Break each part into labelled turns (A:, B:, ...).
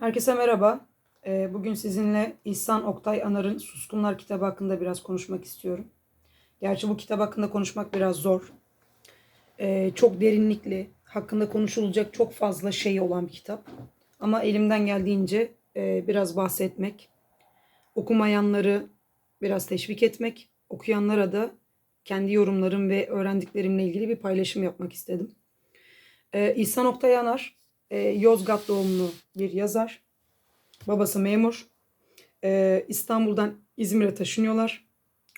A: Herkese merhaba. Ee, Bugün sizinle İhsan Oktay Anar'ın Suskunlar kitabı hakkında biraz konuşmak istiyorum. Gerçi bu kitap hakkında konuşmak biraz zor. Ee, Çok derinlikli, hakkında konuşulacak çok fazla şey olan bir kitap. Ama elimden geldiğince e, biraz bahsetmek, okumayanları biraz teşvik etmek, okuyanlara da kendi yorumlarım ve öğrendiklerimle ilgili bir paylaşım yapmak istedim. Ee, İhsan Oktay Anar e, Yozgat doğumlu bir yazar. Babası memur. Ee, İstanbul'dan İzmir'e taşınıyorlar.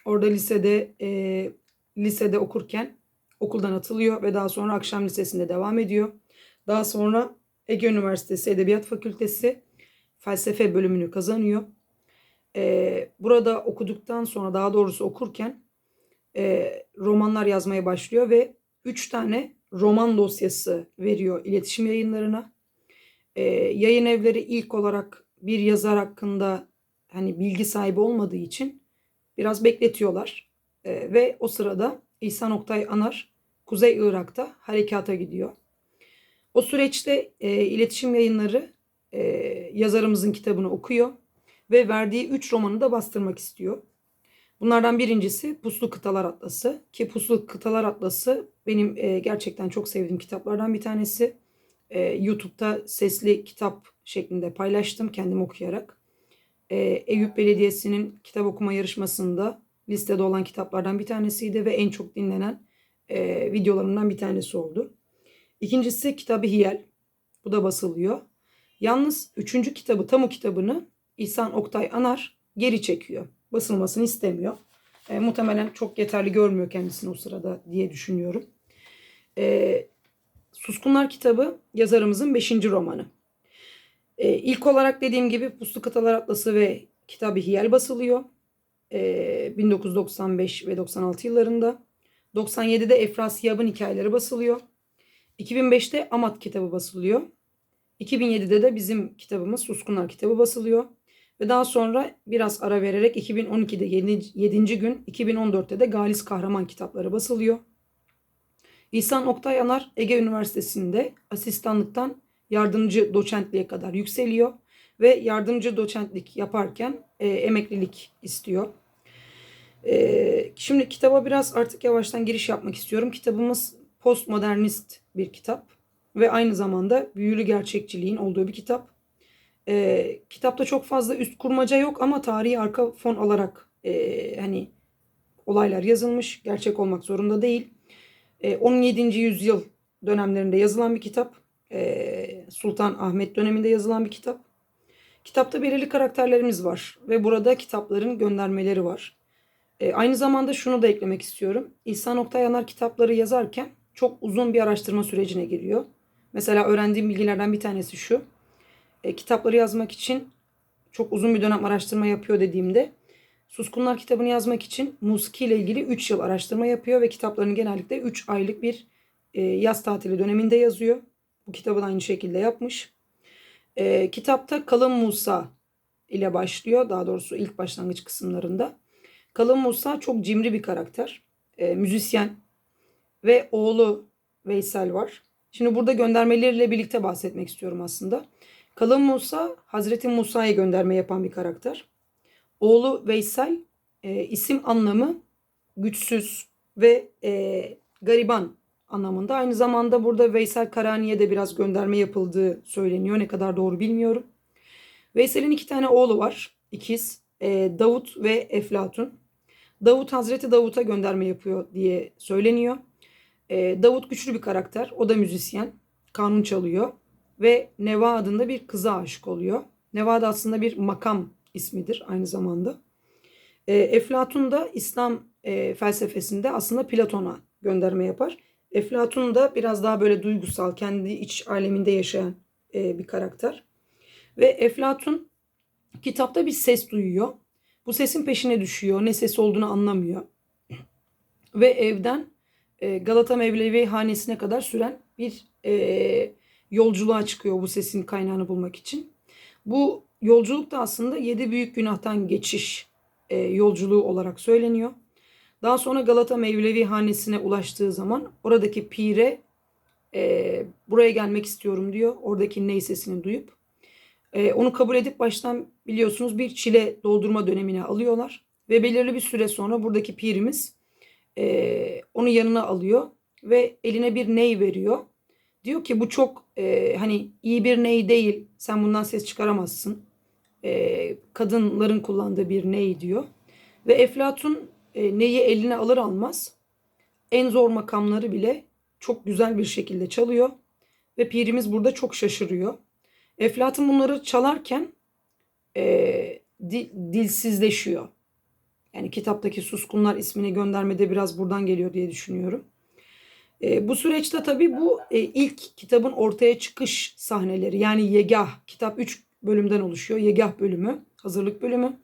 A: Orada lisede e, lisede okurken okuldan atılıyor ve daha sonra akşam lisesinde devam ediyor. Daha sonra Ege Üniversitesi Edebiyat Fakültesi felsefe bölümünü kazanıyor. Ee, burada okuduktan sonra daha doğrusu okurken e, romanlar yazmaya başlıyor ve üç tane roman dosyası veriyor iletişim yayınlarına. Ee, yayın evleri ilk olarak bir yazar hakkında hani bilgi sahibi olmadığı için biraz bekletiyorlar. Ee, ve o sırada İhsan Oktay Anar Kuzey Irak'ta harekata gidiyor. O süreçte e, iletişim yayınları e, yazarımızın kitabını okuyor ve verdiği üç romanı da bastırmak istiyor. Bunlardan birincisi Puslu Kıtalar Atlası ki Puslu Kıtalar Atlası benim e, gerçekten çok sevdiğim kitaplardan bir tanesi. E, YouTube'da sesli kitap şeklinde paylaştım kendim okuyarak. E, Eyüp Belediyesi'nin kitap okuma yarışmasında listede olan kitaplardan bir tanesiydi ve en çok dinlenen e, videolarımdan bir tanesi oldu. İkincisi kitabı Hiyel. Bu da basılıyor. Yalnız üçüncü kitabı, Tamu kitabını İhsan Oktay Anar geri çekiyor basılmasını istemiyor. E, muhtemelen çok yeterli görmüyor kendisini o sırada diye düşünüyorum. E, Suskunlar kitabı yazarımızın 5. romanı. E, ilk olarak dediğim gibi Puslu Kıtalar Atlası ve kitabı Hiyel basılıyor. E, 1995 ve 96 yıllarında. 97'de Efrasiyab'ın hikayeleri basılıyor. 2005'te Amat kitabı basılıyor. 2007'de de bizim kitabımız Suskunlar kitabı basılıyor. Ve daha sonra biraz ara vererek 2012'de 7. 7. gün 2014'te de Galis Kahraman kitapları basılıyor. İhsan Oktay Anar Ege Üniversitesi'nde asistanlıktan yardımcı doçentliğe kadar yükseliyor ve yardımcı doçentlik yaparken e, emeklilik istiyor. E, şimdi kitaba biraz artık yavaştan giriş yapmak istiyorum. Kitabımız postmodernist bir kitap ve aynı zamanda büyülü gerçekçiliğin olduğu bir kitap. E, kitapta çok fazla üst kurmaca yok ama tarihi arka fon alarak e, hani olaylar yazılmış. Gerçek olmak zorunda değil. E, 17. yüzyıl dönemlerinde yazılan bir kitap. E, Sultan Ahmet döneminde yazılan bir kitap. Kitapta belirli karakterlerimiz var ve burada kitapların göndermeleri var. E, aynı zamanda şunu da eklemek istiyorum. İhsan Oktay Yanar kitapları yazarken çok uzun bir araştırma sürecine giriyor. Mesela öğrendiğim bilgilerden bir tanesi şu e, kitapları yazmak için çok uzun bir dönem araştırma yapıyor dediğimde Suskunlar kitabını yazmak için musiki ile ilgili 3 yıl araştırma yapıyor ve kitaplarını genellikle 3 aylık bir e, yaz tatili döneminde yazıyor. Bu kitabı da aynı şekilde yapmış. E, kitapta Kalın Musa ile başlıyor. Daha doğrusu ilk başlangıç kısımlarında. Kalın Musa çok cimri bir karakter. E, müzisyen ve oğlu Veysel var. Şimdi burada göndermeleriyle birlikte bahsetmek istiyorum aslında. Kalın Musa Hazreti Musa'ya gönderme yapan bir karakter. Oğlu Veysel e, isim anlamı güçsüz ve e, gariban anlamında. Aynı zamanda burada Veysel Karani'ye de biraz gönderme yapıldığı söyleniyor. Ne kadar doğru bilmiyorum. Veysel'in iki tane oğlu var. İkiz. E, Davut ve Eflatun. Davut Hazreti Davut'a gönderme yapıyor diye söyleniyor. E, Davut güçlü bir karakter. O da müzisyen. Kanun çalıyor ve Neva adında bir kıza aşık oluyor. Neva da aslında bir makam ismidir aynı zamanda. E, Eflatun da İslam e, felsefesinde aslında Platon'a gönderme yapar. Eflatun da biraz daha böyle duygusal, kendi iç aleminde yaşayan e, bir karakter. Ve Eflatun kitapta bir ses duyuyor. Bu sesin peşine düşüyor. Ne ses olduğunu anlamıyor. Ve evden e, Galata Mevlevi hanesine kadar süren bir e, yolculuğa çıkıyor bu sesin kaynağını bulmak için. Bu yolculuk da aslında yedi büyük günahtan geçiş e, yolculuğu olarak söyleniyor. Daha sonra Galata Mevlevi hanesine ulaştığı zaman oradaki pire e, buraya gelmek istiyorum diyor. Oradaki ney sesini duyup. E, onu kabul edip baştan biliyorsunuz bir çile doldurma dönemine alıyorlar. Ve belirli bir süre sonra buradaki pirimiz e, onu yanına alıyor ve eline bir ney veriyor. Diyor ki bu çok e, hani iyi bir ney değil. Sen bundan ses çıkaramazsın. E, kadınların kullandığı bir ney diyor. Ve Eflatun e, neyi eline alır almaz en zor makamları bile çok güzel bir şekilde çalıyor. Ve pirimiz burada çok şaşırıyor. Eflatun bunları çalarken e, dil, dilsizleşiyor. Yani kitaptaki Suskunlar ismini göndermede biraz buradan geliyor diye düşünüyorum. E, bu süreçte tabii bu e, ilk kitabın ortaya çıkış sahneleri. Yani Yegah, kitap 3 bölümden oluşuyor. Yegah bölümü, hazırlık bölümü.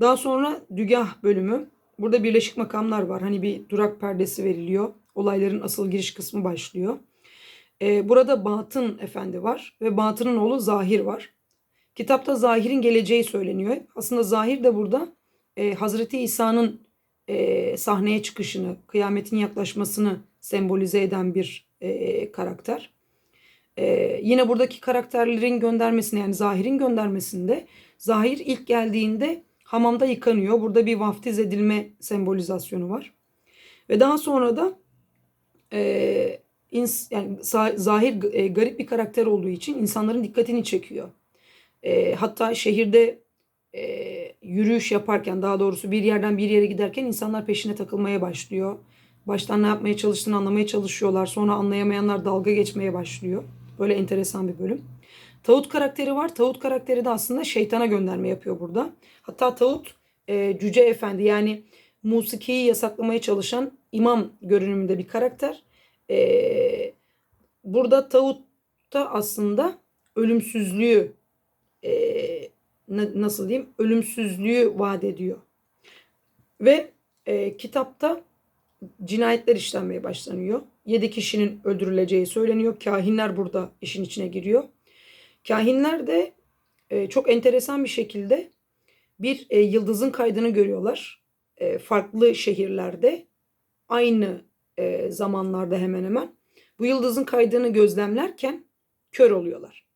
A: Daha sonra Dügah bölümü. Burada birleşik makamlar var. Hani bir durak perdesi veriliyor. Olayların asıl giriş kısmı başlıyor. E, burada Batın Efendi var ve Batın'ın oğlu Zahir var. Kitapta Zahir'in geleceği söyleniyor. Aslında Zahir de burada e, Hazreti İsa'nın e, sahneye çıkışını, kıyametin yaklaşmasını sembolize eden bir e, karakter. E, yine buradaki karakterlerin göndermesinde yani Zahir'in göndermesinde Zahir ilk geldiğinde hamamda yıkanıyor. Burada bir vaftiz edilme sembolizasyonu var. Ve daha sonra da e, ins, yani Zahir e, garip bir karakter olduğu için insanların dikkatini çekiyor. E, hatta şehirde e, yürüyüş yaparken daha doğrusu bir yerden bir yere giderken insanlar peşine takılmaya başlıyor. Baştan ne yapmaya çalıştığını anlamaya çalışıyorlar. Sonra anlayamayanlar dalga geçmeye başlıyor. Böyle enteresan bir bölüm. Tağut karakteri var. Tağut karakteri de aslında şeytana gönderme yapıyor burada. Hatta Tağut e, Cüce Efendi yani musikiyi yasaklamaya çalışan imam görünümünde bir karakter. E, burada Tağut da aslında ölümsüzlüğü e, nasıl diyeyim ölümsüzlüğü vaat ediyor. Ve e, kitapta cinayetler işlenmeye başlanıyor. Yedi kişinin öldürüleceği söyleniyor. Kahinler burada işin içine giriyor. Kahinler de e, çok enteresan bir şekilde bir e, yıldızın kaydını görüyorlar. E, farklı şehirlerde aynı e, zamanlarda hemen hemen bu yıldızın kaydını gözlemlerken kör oluyorlar.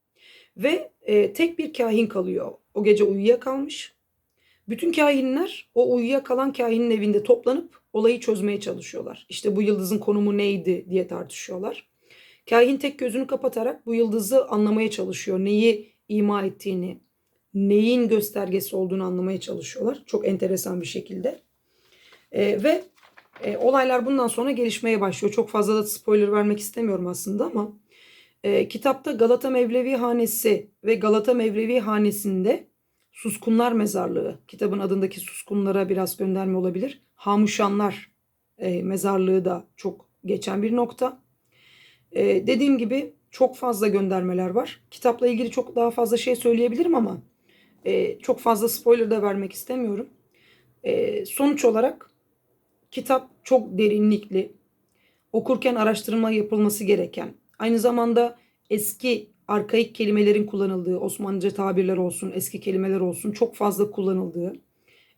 A: Ve e, tek bir kahin kalıyor. O gece uyuyakalmış. Bütün kahinler o uyuyakalan kahinin evinde toplanıp olayı çözmeye çalışıyorlar. İşte bu yıldızın konumu neydi diye tartışıyorlar. Kahin tek gözünü kapatarak bu yıldızı anlamaya çalışıyor. Neyi ima ettiğini, neyin göstergesi olduğunu anlamaya çalışıyorlar. Çok enteresan bir şekilde. E, ve e, olaylar bundan sonra gelişmeye başlıyor. Çok fazla da spoiler vermek istemiyorum aslında ama e, kitapta Galata Mevlevi Hanesi ve Galata Mevlevi Hanesi'nde Suskunlar Mezarlığı, kitabın adındaki suskunlara biraz gönderme olabilir. Hamuşanlar e, mezarlığı da çok geçen bir nokta. E, dediğim gibi çok fazla göndermeler var. Kitapla ilgili çok daha fazla şey söyleyebilirim ama e, çok fazla spoiler da vermek istemiyorum. E, sonuç olarak kitap çok derinlikli. Okurken araştırma yapılması gereken, aynı zamanda eski arkaik kelimelerin kullanıldığı, Osmanlıca tabirler olsun, eski kelimeler olsun çok fazla kullanıldığı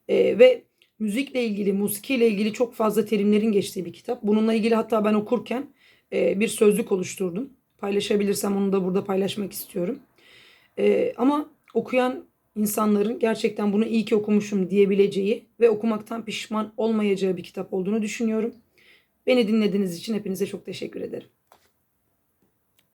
A: e, ve müzikle ilgili, musikiyle ilgili çok fazla terimlerin geçtiği bir kitap. Bununla ilgili hatta ben okurken e, bir sözlük oluşturdum. Paylaşabilirsem onu da burada paylaşmak istiyorum. E, ama okuyan insanların gerçekten bunu iyi ki okumuşum diyebileceği ve okumaktan pişman olmayacağı bir kitap olduğunu düşünüyorum. Beni dinlediğiniz için hepinize çok teşekkür ederim.